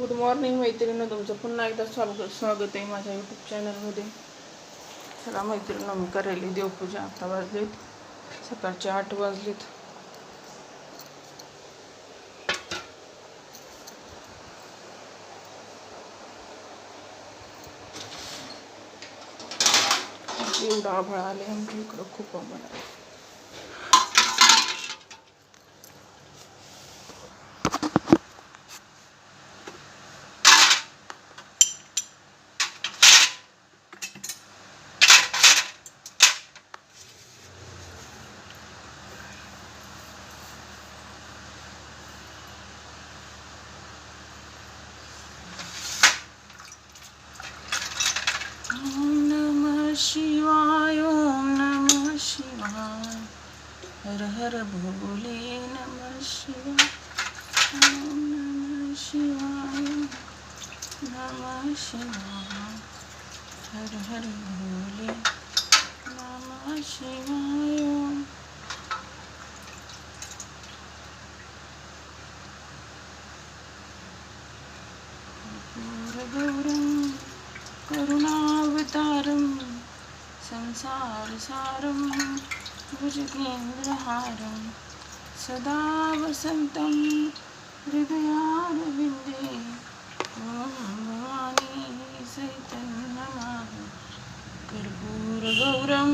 Good morning मैत्रिणी तुमचं पुन्हा एकदा स्वागत स्वागत आहे माझ्या यूट्यूब चॅनलमध्ये चला मैत्रिणी मी करेली देवपूजा. आता वाजलीत. सकाळचे आठ वाजलीत. एवढा आभाळ आले आमच्या इकडं. खूप आभाळ आले ओम नमः शिवाय ओम नमः शिवाय। हर हर भोले नमः शिवाय। ओम नमः शिवाय। नमः शिवाय। हर हर भोले नमः शिवाय। गौरं करुणावतारं संसारसारं भुजगेन्द्रहारं सदा वसन्तं हृदयारविन्दे ॐ भवानी सैतन्नमाः कर्पूरगौरं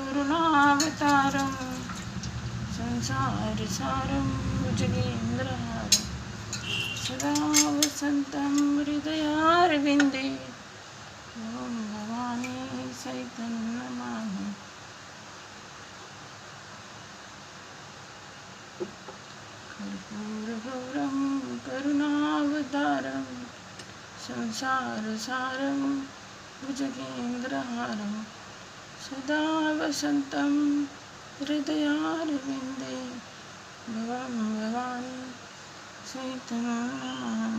करुणावतारं संसारसारं भुजगेन्द्रहारं सदा वसन्तं हृदयारविन्दे ॐ भवानी सैतन्यमाः कर्पूरगौरं करुणावतारं संसारसारं भुजगेन्द्रहारं सदा वसन्तं हृदयारविन्दे भवं भवानी सैतन्यमाः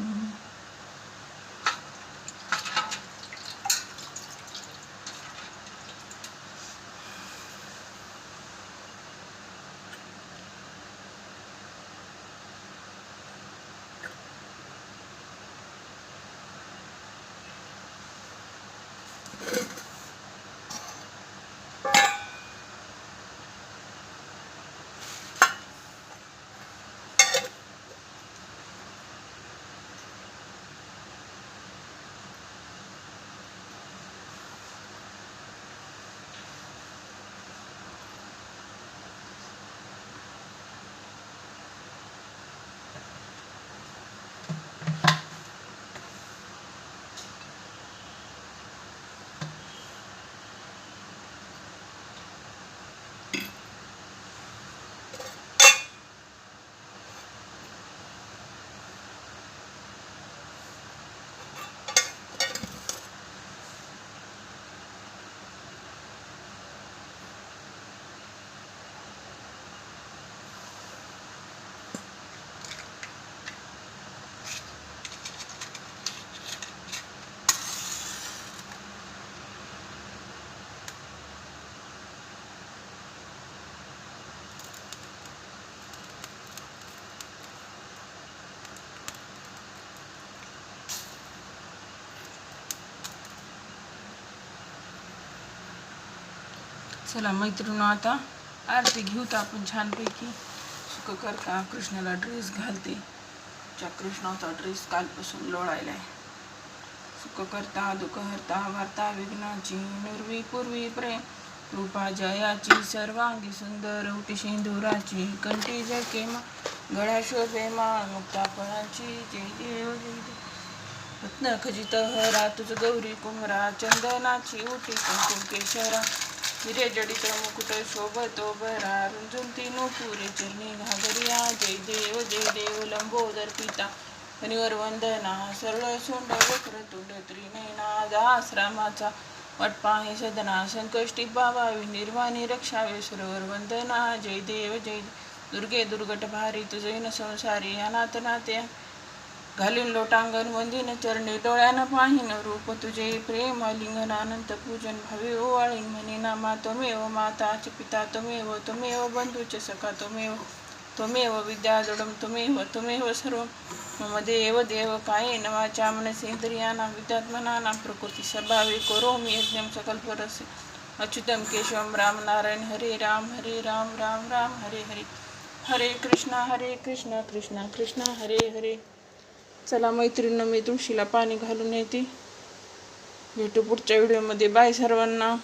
चला मैत्रिणी आता आरती घेऊ तर आपण छानपैकी. सुख करता कृष्णाला ड्रेस घालते. च्या कृष्णाचा ड्रेस कालपासून लोळायला आहे. सुख करता वार्ता विघ्नाची निर्वी पूर्वी प्रेम. रूपा जयाची सर्वांगी सुंदर उटी सिंधुराची कंठी जकेमा गळा शोभे माळ मुक्ता फळांची जय देव जय देव रत्न खजित हरा तुझ गौरी कुमरा चंदनाची उटी कुंकुम केशरा. हिरे मुकुट शोभतो भरा रुंजून तीनो चरणी घागरिया जय देव जय देव लंबोदर पिता हनिवर वंदना सरळ सोंड वक्र तुंड त्रिनयना दाश्रमाचा वटपाही सदना संकष्टी बाबावी निर्वाणी रक्षावे सरोवर वंदना जय देव जय दुर्गे दुर्गट भारी तुझैन संसारी अनाथ नात्या घालीन लोटांगण वंदिन चरणी डोळ्यानं पाहिन रूप तुझे प्रेम लिंगन अनंत पूजन भावे ओवाळीन म्हणे नामा त्वमेव माताच पिता त्वमेव त्वमेव बंधूच सखा त्वमेव त्वमेव विद्यादुडं त्वमेव त्वमेव सर्वं मम देव देव कायेन वाचा मनसेन्द्रियाणां विद्यात्मनानां प्रकृती स्वभावे करोमि यज्ञं सकलपरस्य अच्युतं केशवं रामनारायण हरे राम हरे राम राम राम हरे हरे हरे कृष्णा हरे कृष्णा कृष्णा कृष्णा हरे हरे। चला मैत्रिणीनं मी तुळशीला पाणी घालून येते. भेटू पुढच्या व्हिडिओमध्ये. बाय सर्वांना.